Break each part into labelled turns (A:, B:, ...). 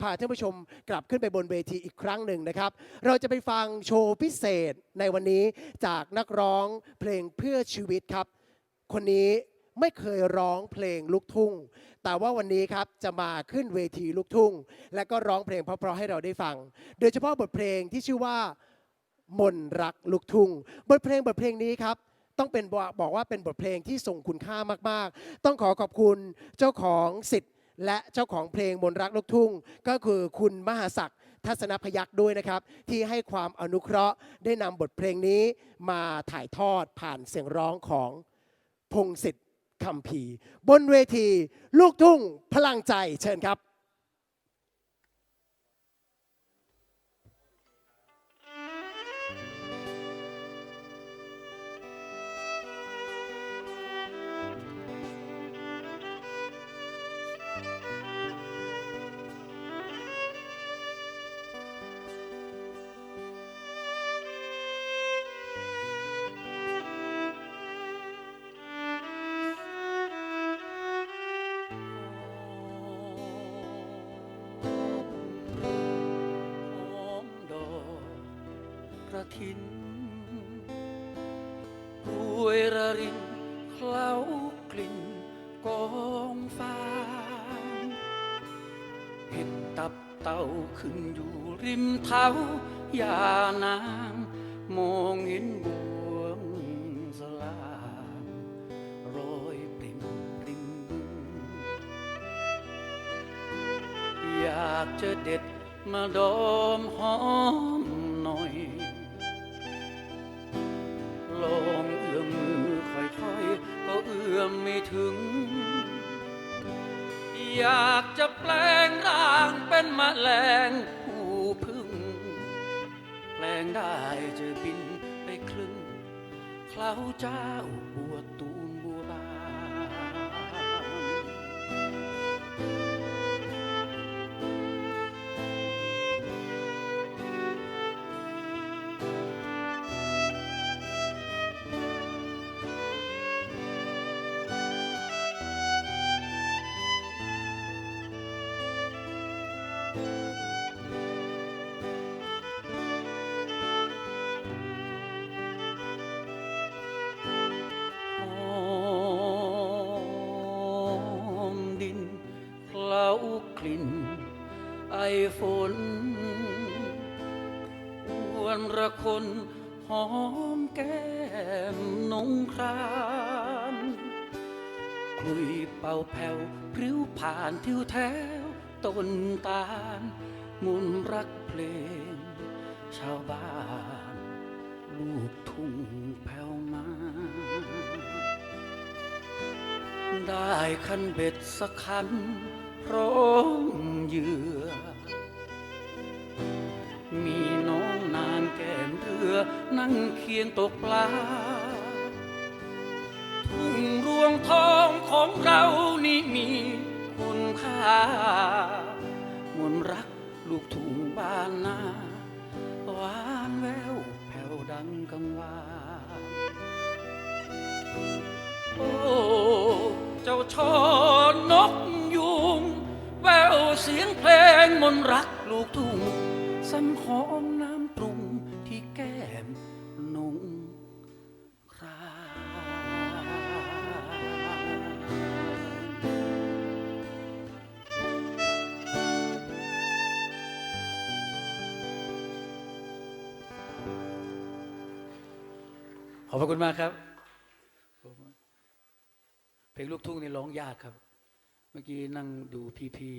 A: พาท่านผู้ชมกลับขึ้นไปบนเวทีอีกครั้งหนึ่งนะครับ เราจะไปฟังโชว์พิเศษในวันนี้จากนักร้องเพลงเพื่อชีวิตครับ คนนี้ไม่เคยร้องเพลงลูกทุ่ง แต่ว่าวันนี้ครับจะมาขึ้นเวทีลูกทุ่ง และก็ร้องเพลงเพราะๆให้เราได้ฟัง โดยเฉพาะบทเพลงที่ชื่อว่ามนรักลูกทุ่ง บทเพลงบทเพลงนี้ครับต้องเป็นบอกว่าเป็นบทเพลงที่ทรงคุณค่ามากๆ ต้องขอขอบคุณเจ้าของสิทธิ และเจ้าของเพลงมนรักลูกทุ่ง ก็คือคุณมหาศักดิ์ทัศนพยักษ์ด้วยนะครับ ที่ให้ความอนุเคราะห์ได้นำบทเพลงนี้มาถ่ายทอดผ่านเสียงร้องของพงศิษฐ์คำพีบนเวที ลูกทุ่งพลังใจเชิญครับ
B: ระถินรวยระรินเคล้ากลิ่นกองฟางเห็ดตับเต่าขึ้นอยู่ริมเท้ายานางมองเห็นบวงสลางโรยปริมปริมอยากจะเด็ดมาดอมหอมหน่อย ลองเอื้อมมือค่อยๆ ก็เอื้อมไม่ถึง อยากจะแปลงร่างเป็นมแมลงผู้พึ่ง แปลงได้จะบินไปครึ่งเคล้าเจ้าบัวตูมบัวบ ฝนอวนระคนหอมแก้มนงครามคลุยเป่าแผ่วพริ้วผ่านทิวแถวต้นตาล มุนรักเพลง ชาวบ้าน ลูกทุ่งแผ่วมา ได้คันเบ็ดสักคันพร้อมยื่อ นั่งเคียงตกปลา ทุ่งรวงทองของเรานี่มีคุณค่ามนตรักลูกทุ่งบ้านนาหวานแววแผ่วดังกังวานโอ้เจ้าชอนกยุงแววเสียงเพลงมนต์รักลูกทุ่งซ้ำหอม ขอบพระคุณมากครับ เพลงลูกทุ่งนี่ร้องยากครับ เมื่อกี้นั่งดูพี่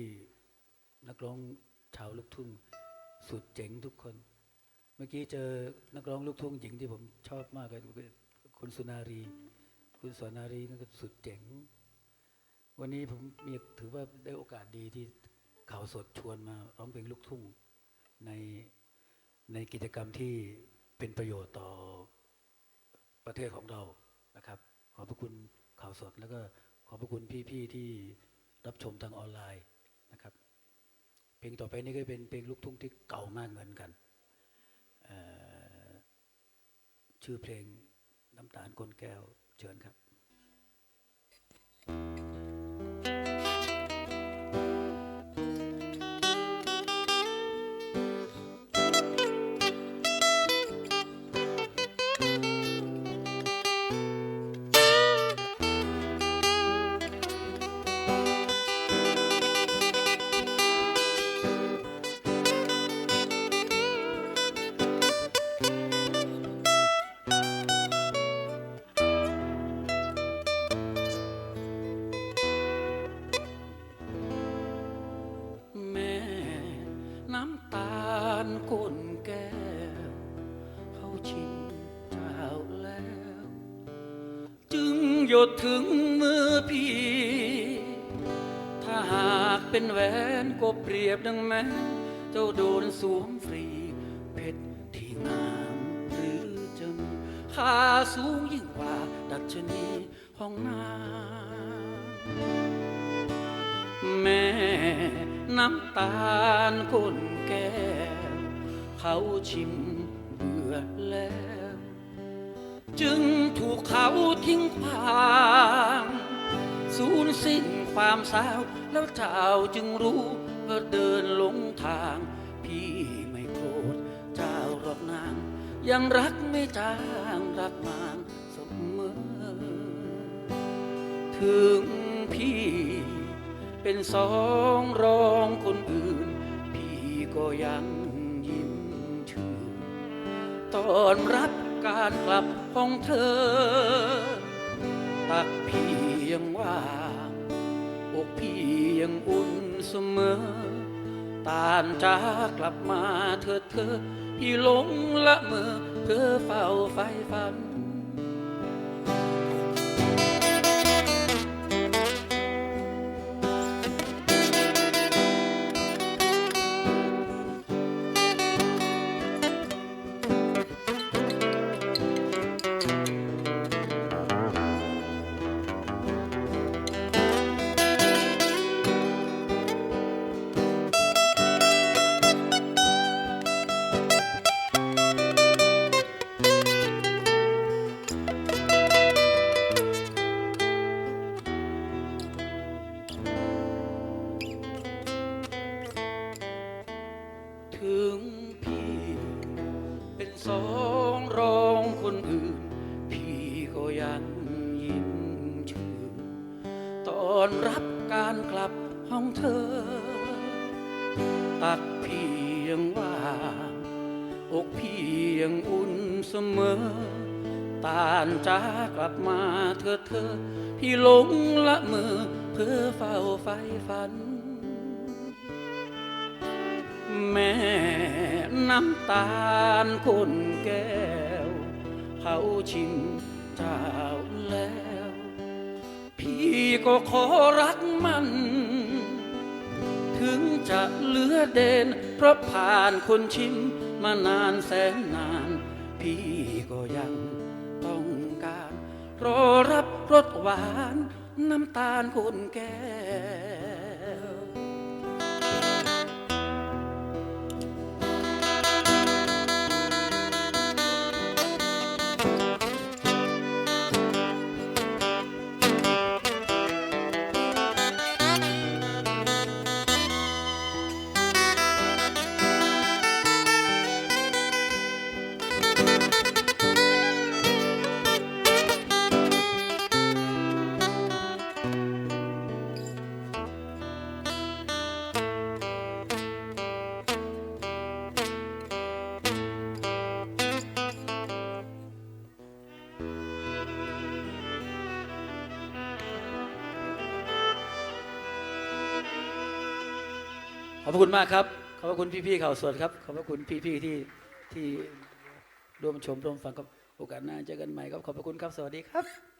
B: ๆนักร้องชาวลูกทุ่งสุดเจ๋งทุกคน เมื่อกี้เจอนักร้องลูกทุ่งหญิงที่ผมชอบมากเลยคุณสุนารี คุณสวนารีนั่นก็สุดเจ๋ง วันนี้ผมมีถือว่าได้โอกาสดีที่ข่าวสดชวนมาร้องเพลงลูกทุ่งในในกิจกรรมที่เป็นประโยชน์ต่อ ประเทศของเรานะครับ ขอบพระคุณข่าวสด แล้วก็ขอบพระคุณพี่ๆที่รับชมทางออนไลน์นะครับ เพลงต่อไปนี้ก็เป็นเพลงลูกทุ่งที่เก่ามากเหมือนกัน ชื่อเพลงน้ำตาลคนแก้วเชิญครับ หยดถึงมือพี่ ถ้าหากเป็นแหวนก็เปรียบดังแม้เจ้าโดนสวมฟรี เพชรที่งามหรือจะมีค่าสูงยิ่งกว่า ดัชนีห้องน้ำแม่น้ำตาลก้นแก้ว เขาชิมเบื่อแล้ว จึงถูกเขาทิ้งความสูญสิ้นความสาว แล้วเจ้าจึงรู้ว่าเดินหลงทาง พี่ไม่โกรธเจ้าหรอกนาง ยังรักไม่จางรักมางเสมอ ถึงพี่เป็นสองรองคนอื่น พี่ก็ยังยิ้มชื่นตอนรับ การกลับของเธอ ตักพี่ยังว่างอกพี่ยังอุ่นเสมอ ตานจากลับมาเธอเธอ พี่หลงละเมอเธอเฝ้าไฟฝัน อนรับการกลับห้องเธอ ตักพี่ยังว่างอกพี่ยังอุ่นเสมอ ตานจากลับมาเธอเธอ พี่หลงละเมอเพื่อเฝ้าไฟฝัน แม่น้ำตาลคนแก้วเขาชิมเจ้าแล้ว พี่ก็ขอรักมัน ถึงจะเหลือเด่นเพราะผ่านคนชิมมานานแสนนาน พี่ก็ยังต้องการ รอรับรสหวานน้ำตาลคนแก่ ขอบพระคุณมากครับ ขอบพระคุณพี่ๆข่าวสดครับ ขอบพระคุณพี่ๆที่ที่ร่วมชมร่วมฟังครับ โอกาสหน้าเจอกันใหม่ครับ ขอบพระคุณครับ สวัสดีครับ